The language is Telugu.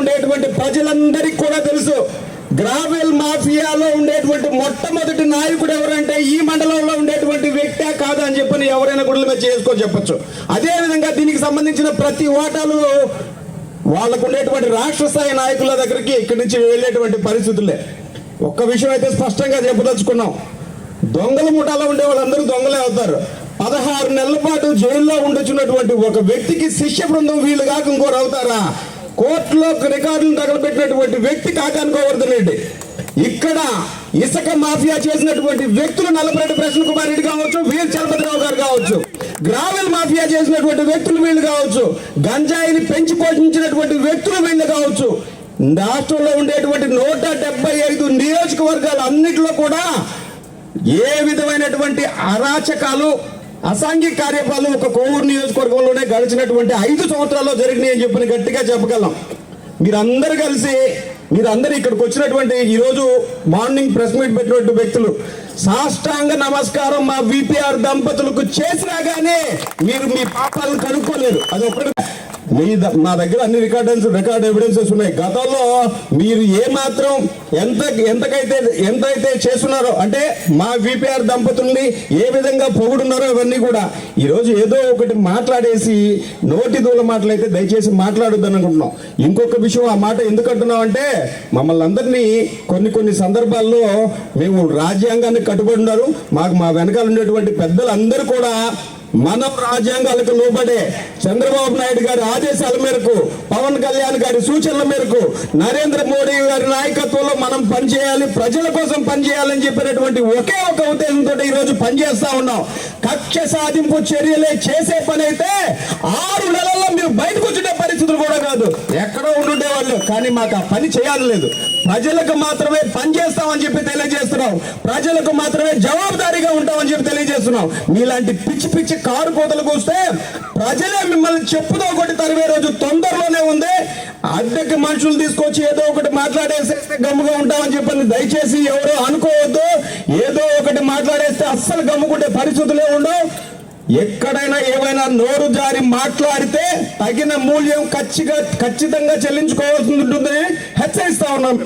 ఉండేటువంటి ప్రజలందరికీ కూడా తెలుసు. గ్రావెల్ మాఫియాలో ఉండేటువంటి మొట్టమొదటి నాయకుడు ఎవరంటే ఈ మండలంలో ఉండేటువంటి వ్యక్తే కాదని అని చెప్పని ఎవరైనా గుడ్ల మీద చేసుకొని చెప్పచ్చు. అదే విధంగా దీనికి సంబంధించిన ప్రతి ఓటాలు వాళ్ళకు ఉండేటువంటి రాష్ట్ర స్థాయి నాయకుల దగ్గరికి ఇక్కడి నుంచి వెళ్ళేటువంటి పరిస్థితులే. ఒక్క విషయం అయితే స్పష్టంగా చెప్పదలుచుకున్నాం. దొంగల ముఠాలో ఉండే వాళ్ళందరూ దొంగలే అవుతారు. పదహారు నెలల పాటు జైల్లో ఉండొచ్చున్నటువంటి ఒక వ్యక్తికి శిష్య బృందం వీళ్ళు కాక ఇంకోరు అవుతారా? కోర్టులో రికార్డులు తగలబెట్టినటువంటి వ్యక్తి కాకాని గోవర్ధన్ రెడ్డి. ఇక్కడ ఇసుక మాఫియా చేసినటువంటి వ్యక్తులు నల్లపరెడ్డి ప్రసన్న కుమార్ రెడ్డి కావచ్చు వీర్ చలపతిరావు గారు కావచ్చు గ్రావెల్ మాఫియా చేసినటువంటి వ్యక్తులు వీళ్ళు కావచ్చు గంజాయిని పెంచి పోషించినటువంటి వ్యక్తులు వీళ్ళు కావచ్చు. రాష్ట్రంలో ఉండేటువంటి నూట డెబ్బై ఐదు నియోజకవర్గాలు అన్నిటిలో కూడా ఏ విధమైనటువంటి అరాచకాలు అసాంఘిక కార్యపాలు ఒక కోవూరు నియోజకవర్గంలోనే గడిచినటువంటి ఐదు సంవత్సరాల్లో జరిగినాయి అని గట్టిగా చెప్పగలం. మీరందరూ కలిసి మీరందరూ ఇక్కడికి వచ్చినటువంటి ఈరోజు మార్నింగ్ ప్రెస్ మీట్ పెట్టినటువంటి వ్యక్తులు సాష్టాంగ నమస్కారం మా విపిఆర్ దంపతులకు చేసినా గానీ మీరు మీ పాపాలను కనుక్కోలేరు. అది ఒకటి మీ ద- మా దగ్గర అన్ని రికార్డెన్స్ రికార్డ్ ఎవిడెన్సెస్ ఉన్నాయి. గతంలో మీరు ఏ మాత్రం ఎంత ఎంతకైతే ఎంతైతే చేస్తున్నారో అంటే మా విపిఆర్ దంపతుల్ని ఏ విధంగా పొగుడున్నారో ఇవన్నీ కూడా ఈరోజు ఏదో ఒకటి మాట్లాడేసి నోటి దూల మాటలైతే దయచేసి మాట్లాడొద్దని అనుకుంటున్నాం. ఇంకొక విషయం ఆ మాట ఎందుకు అంటున్నాం అంటే మమ్మల్ని అందరినీ కొన్ని కొన్ని సందర్భాల్లో మేము రాజ్యాంగాన్ని కట్టుబడి ఉన్నారు. మాకు మా వెనకాల ఉండేటువంటి పెద్దలందరూ కూడా మనం రాజ్యాంగాలకు లోబడే చంద్రబాబు నాయుడు గారి ఆదేశాల మేరకు పవన్ కళ్యాణ్ గారి సూచనల మేరకు నరేంద్ర మోడీ గారి నాయకత్వంలో మనం పనిచేయాలి ప్రజల కోసం పనిచేయాలని చెప్పినటువంటి ఒకే ఒక ఉద్దేశంతో ఈరోజు పనిచేస్తా ఉన్నాం. కక్ష సాధింపు చర్యలే చేసే పని అయితే ఆరు నెలల్లో మీరు బయటకు వచ్చిన పరిస్థితులు కూడా కాదు. ఎక్కడో వాళ్ళు కానీ మాకు ఆ పని చేయాలి లేదు. ప్రజలకు మాత్రమే పని చేస్తామని చెప్పి తెలియజేస్తున్నాం. ప్రజలకు మాత్రమే జవాబుదారీగా ఉంటామని చెప్పి తెలియజేస్తున్నాం. మీలాంటి పిచ్చి పిచ్చి కారు కోతలు కూస్తే ప్రజలే మిమ్మల్ని చెప్పుదో ఒకటి తరివే రోజు తొందరలోనే ఉంది. అద్దెకి మనుషులు తీసుకొచ్చి ఏదో ఒకటి మాట్లాడేసేస్తే గమ్ముగా ఉంటామని చెప్పండి దయచేసి ఎవరో అనుకోవద్దు. ఏదో ఒకటి మాట్లాడేస్తే అస్సలు గమ్ముకుంటే పరిస్థితులే ఉండవు. ఎక్కడైనా ఏమైనా నోరు జారి మాట్లాడితే తగిన మూల్యం ఖచ్చితంగా ఖచ్చితంగా చెల్లించుకోవాల్సి ఉంటుందని హెచ్చరిస్తా ఉన్నాం.